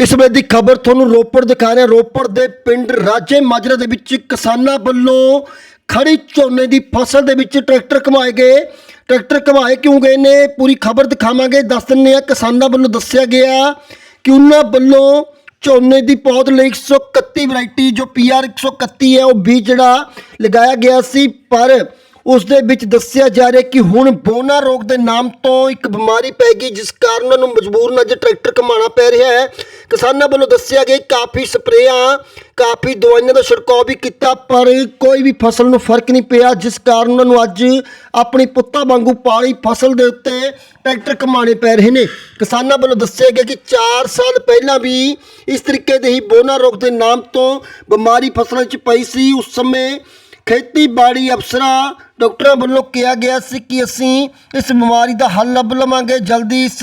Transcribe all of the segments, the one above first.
ਇਸ ਵੇਲੇ ਦੀ ਖਬਰ ਤੁਹਾਨੂੰ ਰੋਪੜ ਦਿਖਾ ਰਿਹਾ। ਰੋਪੜ ਦੇ ਪਿੰਡ ਰਾਜੇ ਮਾਜਰਾ ਦੇ ਵਿੱਚ ਕਿਸਾਨਾਂ ਵੱਲੋਂ ਖੜੀ ਝੋਨੇ ਦੀ ਫਸਲ ਦੇ ਵਿੱਚ ਟਰੈਕਟਰ ਘਮਾਏ ਗਏ। ਟਰੈਕਟਰ ਘਮਾਏ ਕਿਉਂ ਗਏ ਨੇ? ਪੂਰੀ ਖਬਰ ਦਿਖਾਵਾਂਗੇ। ਦੱਸ ਦਿੰਦੇ ਆ ਕਿਸਾਨਾਂ ਵੱਲੋਂ ਦੱਸਿਆ ਗਿਆ ਕਿ ਉਹਨਾਂ ਵੱਲੋਂ ਝੋਨੇ ਦੀ ਪੌਦ ਲਈ 131 ਵੈਰਾਈਟੀ, ਜੋ ਪੀਆਰ 131 ਹੈ, ਉਹ ਬੀਜ ਜਿਹੜਾ ਲਗਾਇਆ ਗਿਆ ਸੀ। ਪਰ ਉਸ ਦੇ ਵਿੱਚ ਦੱਸਿਆ ਜਾ ਰਿਹਾ ਕਿ ਹੁਣ ਬੋਨਾ ਰੋਗ ਦੇ ਨਾਮ ਤੋਂ ਇੱਕ ਬਿਮਾਰੀ ਪੈ ਗਈ, ਜਿਸ ਕਾਰਨ ਉਹਨਾਂ ਨੂੰ ਮਜਬੂਰਨ ਅੱਜ ਟਰੈਕਟਰ ਕਮਾਉਣਾ ਪੈ ਰਿਹਾ ਹੈ। ਕਿਸਾਨਾਂ ਵੱਲੋਂ ਦੱਸਿਆ ਗਿਆ ਕਾਫੀ ਸਪਰੇਆਂ, ਕਾਫੀ ਦਵਾਈਆਂ ਦਾ ਛਿੜਕਾਅ ਵੀ ਕੀਤਾ, ਪਰ ਕੋਈ ਵੀ ਫਸਲ ਨੂੰ ਫ਼ਰਕ ਨਹੀਂ ਪਿਆ, ਜਿਸ ਕਾਰਨ ਉਹਨਾਂ ਨੂੰ ਅੱਜ ਆਪਣੀ ਪੁੱਤਾਂ ਵਾਂਗੂ ਪਾਲੀ ਫਸਲ ਦੇ ਉੱਤੇ ਟਰੈਕਟਰ ਕਮਾਉਣੇ ਪੈ ਰਹੇ ਨੇ। ਕਿਸਾਨਾਂ ਵੱਲੋਂ ਦੱਸਿਆ ਗਿਆ ਕਿ 4 ਸਾਲ ਪਹਿਲਾਂ ਵੀ ਇਸ ਤਰੀਕੇ ਦੇ ਹੀ ਬੋਨਾ ਰੋਗ ਦੇ ਨਾਮ ਤੋਂ ਬਿਮਾਰੀ ਫਸਲਾਂ 'ਚ ਪਈ ਸੀ। ਉਸ ਸਮੇਂ ਖੇਤੀਬਾੜੀ ਅਫਸਰਾਂ ਡਾਕਟਰਾਂ ਵੱਲੋਂ ਕਿਹਾ ਗਿਆ ਸੀ ਕਿ ਅਸੀਂ ਇਸ ਬਿਮਾਰੀ ਦਾ ਹੱਲ ਲੱਭ ਲਵਾਂਗੇ। ਜਲਦੀ ਇਸ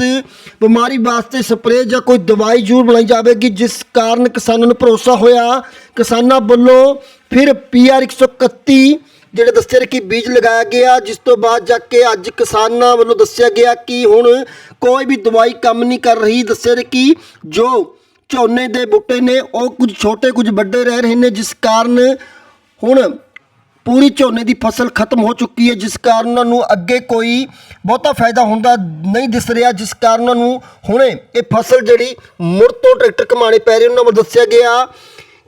ਬਿਮਾਰੀ ਵਾਸਤੇ ਸਪਰੇਅ ਜਾਂ ਕੋਈ ਦਵਾਈ ਜ਼ਰੂਰ ਬਣਾਈ ਜਾਵੇਗੀ, ਜਿਸ ਕਾਰਨ ਕਿਸਾਨਾਂ ਨੂੰ ਭਰੋਸਾ ਹੋਇਆ। ਕਿਸਾਨਾਂ ਵੱਲੋਂ ਫਿਰ ਪੀਆਰ 131 ਜਿਹੜੇ ਦੱਸਿਆ ਰਿਹਾ ਕਿ ਬੀਜ ਲਗਾਇਆ ਗਿਆ, ਜਿਸ ਤੋਂ ਬਾਅਦ ਜਾ ਕੇ ਅੱਜ ਕਿਸਾਨਾਂ ਵੱਲੋਂ ਦੱਸਿਆ ਗਿਆ ਕਿ ਹੁਣ ਕੋਈ ਵੀ ਦਵਾਈ ਕੰਮ ਨਹੀਂ ਕਰ ਰਹੀ। ਦੱਸਿਆ ਰਿਹਾ ਕਿ ਜੋ ਝੋਨੇ ਦੇ ਬੂਟੇ ਨੇ, ਉਹ ਕੁਝ ਛੋਟੇ ਕੁਝ ਵੱਡੇ ਰਹਿ ਰਹੇ ਨੇ, ਜਿਸ ਕਾਰਨ ਹੁਣ ਪੂਰੀ ਝੋਨੇ ਦੀ ਫਸਲ ਖਤਮ ਹੋ ਚੁੱਕੀ ਹੈ, ਜਿਸ ਕਾਰਨ ਉਹਨਾਂ ਨੂੰ ਅੱਗੇ ਕੋਈ ਬਹੁਤਾ ਫਾਇਦਾ ਹੁੰਦਾ ਨਹੀਂ ਦਿਸ ਰਿਹਾ, ਜਿਸ ਕਾਰਨ ਉਹਨਾਂ ਨੂੰ ਹੁਣੇ ਇਹ ਫਸਲ ਜਿਹੜੀ ਮੁੜ ਤੋਂ ਟਰੈਕਟਰ ਕਮਾਣੇ ਪੈ ਰਹੇ ਉਹਨਾਂ ਵੱਲੋਂ ਦੱਸਿਆ ਗਿਆ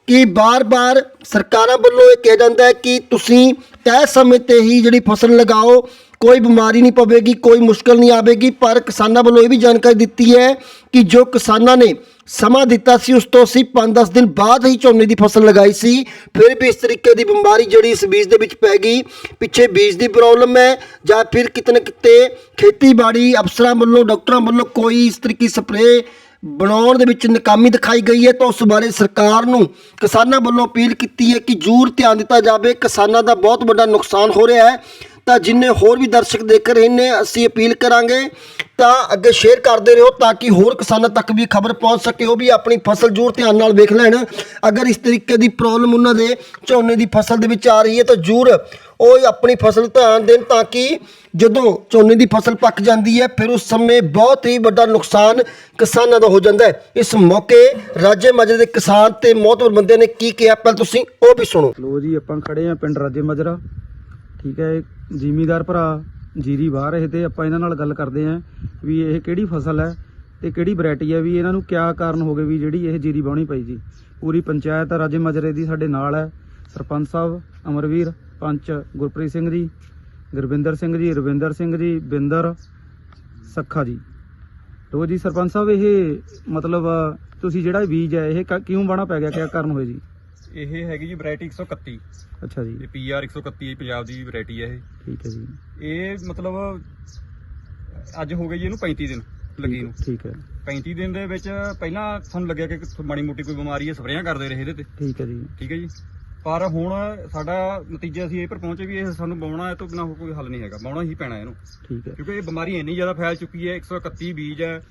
ਕਿ ਬਾਰ-ਬਾਰ ਸਰਕਾਰਾਂ ਵੱਲੋਂ ਇਹ ਕਿਹਾ ਜਾਂਦਾ ਹੈ ਕਿ ਤੁਸੀਂ ਤੈਅ ਸਮੇਂ ਤੇ ਹੀ ਜਿਹੜੀ ਫਸਲ ਲਗਾਓ ਕੋਈ ਬਿਮਾਰੀ ਨਹੀਂ ਪਵੇਗੀ, ਕੋਈ ਮੁਸ਼ਕਲ ਨਹੀਂ ਆਵੇਗੀ, ਪਰ ਕਿਸਾਨਾਂ ਵੱਲੋਂ ਇਹ ਵੀ ਜਾਣਕਾਰੀ ਦਿੱਤੀ ਹੈ ਕਿ ਜੋ ਕਿਸਾਨਾਂ ਨੇ ਸਮਾਂ ਦਿੱਤਾ ਸੀ, ਉਸ ਤੋਂ ਅਸੀਂ 5-10 ਦਿਨ ਬਾਅਦ ਹੀ ਝੋਨੇ ਦੀ ਫਸਲ ਲਗਾਈ ਸੀ। ਫਿਰ ਵੀ ਇਸ ਤਰੀਕੇ ਦੀ ਬਿਮਾਰੀ ਜਿਹੜੀ ਇਸ ਬੀਜ ਦੇ ਵਿੱਚ ਪੈ ਗਈ, ਪਿੱਛੇ ਬੀਜ ਦੀ ਪ੍ਰੋਬਲਮ ਹੈ, ਜਾਂ ਫਿਰ ਕਿਤੇ ਨਾ ਕਿਤੇ ਖੇਤੀਬਾੜੀ ਅਫਸਰਾਂ ਵੱਲੋਂ, ਡਾਕਟਰਾਂ ਵੱਲੋਂ ਕੋਈ ਇਸ ਤਰੀਕੇ ਸਪਰੇਅ ਬਣਾਉਣ ਦੇ ਵਿੱਚ ਨਾਕਾਮੀ ਦਿਖਾਈ ਗਈ ਹੈ, ਤਾਂ ਉਸ ਬਾਰੇ ਸਰਕਾਰ ਨੂੰ ਕਿਸਾਨਾਂ ਵੱਲੋਂ ਅਪੀਲ ਕੀਤੀ ਹੈ ਕਿ ਜ਼ਰੂਰ ਧਿਆਨ ਦਿੱਤਾ ਜਾਵੇ। ਕਿਸਾਨਾਂ ਦਾ ਬਹੁਤ ਵੱਡਾ ਨੁਕਸਾਨ ਹੋ ਰਿਹਾ ਹੈ। ਤਾਂ ਜਿੰਨੇ ਹੋਰ ਵੀ ਦਰਸ਼ਕ ਦੇਖ ਰਹੇ ਨੇ, ਅਸੀਂ ਅਪੀਲ ਕਰਾਂਗੇ ਤਾਂ ਅੱਗੇ ਸ਼ੇਅਰ ਕਰਦੇ ਰਹੋ ਤਾਂ ਕਿ ਹੋਰ ਕਿਸਾਨਾਂ ਤੱਕ ਵੀ ਖਬਰ ਪਹੁੰਚ ਸਕੇ, ਉਹ ਵੀ ਆਪਣੀ ਫਸਲ ਜ਼ਰੂਰ ਧਿਆਨ ਨਾਲ ਵੇਖ ਲੈਣ। ਅਗਰ ਇਸ ਤਰੀਕੇ ਦੀ ਪ੍ਰੋਬਲਮ ਉਹਨਾਂ ਦੇ ਝੋਨੇ ਦੀ ਫਸਲ ਦੇ ਵਿੱਚ ਆ ਰਹੀ ਹੈ ਤਾਂ ਜ਼ਰੂਰ ਉਹ ਆਪਣੀ ਫਸਲ ਧਿਆਨ ਦੇਣ ਤਾਂ ਕਿ ਜਦੋਂ ਝੋਨੇ ਦੀ ਫਸਲ ਪੱਕ ਜਾਂਦੀ ਹੈ, ਫਿਰ ਉਸ ਸਮੇਂ ਬਹੁਤ ਹੀ ਵੱਡਾ ਨੁਕਸਾਨ ਕਿਸਾਨਾਂ ਦਾ ਹੋ ਜਾਂਦਾ ਹੈ। ਇਸ ਮੌਕੇ ਰਾਜੇ ਮਾਜਰੇ ਦੇ ਕਿਸਾਨ ਤੇ ਮੌਤਵਰ ਬੰਦੇ ਨੇ ਕੀ ਕਿਹਾ? ਪਹਿਲਾਂ ਤੁਸੀਂ ਉਹ ਵੀ ਸੁਣੋ। ਲੋ ਜੀ, ਆਪਾਂ ਖੜੇ ਆ ਪਿੰਡ ਰਾਜੇ ਮਾਜਰਾ। ਠੀਕ ਹੈ, ਇਹ ਜ਼ਿਮੀਦਾਰ ਭਰਾ ਜੀਰੀ ਵਾਹ ਰਹੇ ਤੇ ਆਪਾਂ ਇਹਨਾਂ ਨਾਲ ਗੱਲ ਕਰਦੇ ਆਂ ਵੀ ਇਹ ਕਿਹੜੀ ਫਸਲ ਹੈ ਤੇ ਕਿਹੜੀ ਵੈਰਾਈਟੀ ਹੈ, ਵੀ ਇਹਨਾਂ ਨੂੰ ਕਿਆ ਕਾਰਨ ਹੋ ਗਏ ਵੀ ਜਿਹੜੀ ਇਹ ਜੀਰੀ ਵਾਹਣੀ ਪਈ ਜੀ। ਪੂਰੀ ਪੰਚਾਇਤ ਰਾਜੇ ਮਜਰੇ ਦੀ ਸਾਡੇ ਨਾਲ ਹੈ, ਸਰਪੰਚ ਸਾਹਿਬ ਅਮਰਵੀਰ, ਪੰਚ ਗੁਰਪ੍ਰੀਤ ਸਿੰਘ ਜੀ, ਗੁਰਵਿੰਦਰ ਸਿੰਘ ਜੀ, ਰਵਿੰਦਰ ਸਿੰਘ ਜੀ, ਬਿੰਦਰ ਸੱਖਾ ਜੀ। ਲੋ ਜੀ, ਸਰਪੰਚ ਸਾਹਿਬ, ਇਹ ਮਤਲਬ ਤੁਸੀਂ ਜਿਹੜਾ ਬੀਜ ਹੈ, ਇਹ ਕ- ਕਿਉਂ ਵਾਹਣਾ ਪੈ ਗਿਆ, ਕਿਆ ਕਾਰਨ ਹੋਏ ਜੀ? ਇਹ ਹੈਗੀ ਜੀ ਵੈਰਾਈਟੀ 131 ਅੱਛਾ ਜੀ। ਇਹ ਪੀਆਰ 131 ਪੰਜਾਬ ਦੀ ਵੈਰਾਈਟੀ ਹੈ ਠੀਕ ਹੈ ਜੀ। ਇਹ ਇਹ ਮਤਲਬ ਅੱਜ ਹੋ ਜੀ ਇਹਨੂੰ 35 ਦਿਨ ਲੱਗੀ ਨੂੰ। ਠੀਕ ਹੈ। 35 ਦਿਨ ਦੇ ਵਿੱਚ ਪਹਿਲਾਂ ਸਾਨੂੰ ਲੱਗਿਆ ਕਿ ਮਾੜੀ ਮੋਟੀ ਕੋਈ ਬਿਮਾਰੀ ਹੈ ਸਪਰੇਆਂ ਕਰਦੇ ਰਹੇ ਇਹਦੇ ਤੇ। ਠੀਕ ਹੈ ਜੀ। ਠੀਕ ਹੈ ਜੀ। ਪਰ ਹੁਣ ਸਾਡਾ ਨਤੀਜਾ ਅਸੀਂ ਇਹ ਪਰ ਪਹੁੰਚੇ ਵੀ ਇਹ ਸਾਨੂੰ ਬਾਉਣਾ ਇਹ ਤੋਂ ਬਿਨਾਂ ਕੋਈ ਹੱਲ ਨਹੀਂ ਹੈਗਾ। ਬਾਉਣਾ ਹੀ ਪੈਣਾ ਇਹਨੂੰ। ਠੀਕ ਹੈ। ਕਿਉਂਕਿ ਇਹ ਬਿਮਾਰੀ ਇੰਨੀ ਜ਼ਿਆਦਾ ਫੈਲ ਚੁੱਕੀ ਹੈ 131 ਬੀਜ ਹੈ।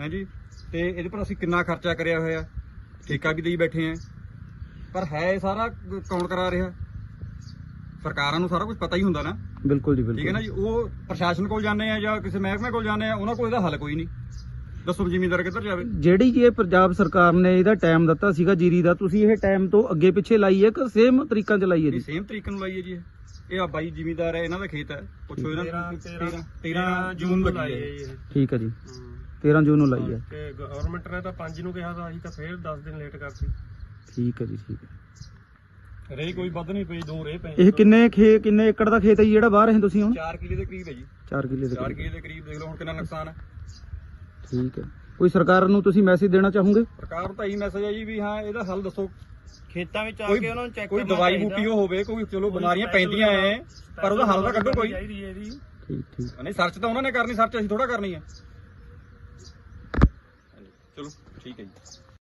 ਹਾਂਜੀ ਤੇ ਇਹਦੇ ਪਰ ਅਸੀਂ ਕਿੰਨਾ ਖਰਚਾ ਕਰਿਆ ਹੋਇਆ। ਠੇਕਾ ਵੀ ਦੇਈ ਬੈਠੇ ਆ ਪਰ ਹੈ ਇਹ ਸਾਰਾ ਕੌਣ ਕਰਾ ਰਿਹਾ। ਸਰਕਾਰਾਂ ਨੂੰ ਸਾਰਾ ਕੁਝ ਪਤਾ ਹੀ ਹੁੰਦਾ ਨਾ। ਬਿਲਕੁਲ ਜੀ ਬਿਲਕੁਲ ਠੀਕ ਹੈ ਨਾ ਜੀ ਉਹ ਪ੍ਰਸ਼ਾਸਨ ਕੋਲ ਜਾਂਦੇ ਆ ਜਾਂ ਕਿਸੇ ਮਹਿਕਮੇ ਕੋਲ ਜਾਂਦੇ ਆ ਉਹਨਾਂ ਕੋਲ ਇਹਦਾ ਹੱਲ ਕੋਈ ਨਹੀਂ। ਦੱਸੋ ਜ਼ਿਮੀਂਦਾਰ ਕਿੱਧਰ ਜਾਵੇ। ਜਿਹੜੀ ਜੀ ਇਹ ਪੰਜਾਬ ਸਰਕਾਰ ਨੇ ਇਹਦਾ ਟਾਈਮ ਦਿੱਤਾ ਸੀਗਾ ਜੀਰੀ ਦਾ ਤੁਸੀਂ ਇਹ ਟਾਈਮ ਤੋਂ ਅੱਗੇ ਪਿੱਛੇ ਲਾਈ ਹੈ ਕਿ ਸੇਮ ਤਰੀਕਾਂ ਚ ਲਾਈ ਹੈ ਇਹ ਜੀ ਸੇਮ ਤਰੀਕੇ ਨੂੰ ਲਾਈਏ ਜੀ ਇਹ। ਇਹ ਆ ਬਾਈ ਜ਼ਿਮੀਂਦਾਰ ਹੈ ਇਹਨਾਂ ਦਾ ਖੇਤ ਹੈ। ਪੁੱਛੋ ਇਹਨਾਂ ਨੂੰ। 13 13 ਜੂਨ ਨੂੰ ਲੱਗੀ ਹੈ ਇਹ। ਠੀਕ ਹੈ ਜੀ। 13 ਜੂਨ ਨੂੰ ਲਾਈ ਹੈ। ਤੇ ਗਵਰਨਮੈਂਟ ਨੇ ਤਾਂ 5 ਨੂੰ ਕਿਹਾ ਤਾਂ ਅਸੀਂ ਤਾਂ ਫੇਰ 10 ਦਿਨ ਲੇਟ ਕਰਤੀ। ਠੀਕ ਹੈ ਜੀ ਠੀਕ ਹੈ। ਰੇ ਕੋਈ ਵੱਧ ਨਹੀਂ ਪਈ ਦੋ ਰੇ ਪਏ। ਇਹ ਕਿੰਨੇ ਖੇ ਕਿੰਨੇ ਏਕੜ ਦਾ ਖੇਤ ਹੈ ਜੀ ਜਿਹੜਾ ਬਾਹਰ ਰਹੇ ਤੁਸੀਂ ਹੁਣ? 4 ਕਿਲੇ ਦੇ ਕਰੀਬ ਹੈ ਜੀ। 4 ਕਿੱਲੇ ਦੇ 4 ਕਰੀਬ। ਕਿਲੇ ਦੇ ਕਰੀਬ ਦੇਖ ਲਓ ਹੁਣ ਕਿੰਨਾ ਨੁਕਸਾਨ ਹੈ। ਠੀਕ ਹੈ। ਕੋਈ ਸਰਕਾਰ ਨੂੰ ਤੁਸੀਂ ਮੈਸੇਜ ਦੇਣਾ ਚਾਹੋਗੇ? ਸਰਕਾਰ ਨੂੰ ਤਾਂ ਇਹੀ ਮੈਸੇਜ ਹੈ ਜੀ ਵੀ ਹਾਂ ਇਹਦਾ ਹੱਲ ਦੱਸੋ। ਖੇਤਾਂ ਵਿੱਚ ਆ ਕੋਈ ਕੇ ਉਹਨਾਂ ਨੂੰ ਚੈੱਕ ਕੋਈ ਦਵਾਈ ਬੂਟੀ ਉਹ ਹੋਵੇ ਕੋਈ ਚਲੋ ਬਿਮਾਰੀਆਂ ਪੈਂਦੀਆਂ ਐ ਪਰ ਉਹਦਾ ਹੱਲ ਤਾਂ ਕੱਢੋ ਕੋਈ। ਚਾਹੀਦੀ ਹੈ ਇਹਦੀ ਠੀਕ ਠੀਕ। ਨਹੀਂ ਸਰਚ ਤਾਂ ਉਹਨਾਂ ਨੇ ਕਰਨੀ ਸਰਚ ਅਸੀਂ ਥੋੜਾ ਕਰਨੀ ਹੈ ਚਲੋ ਠੀਕ ਹੈ ਜੀ।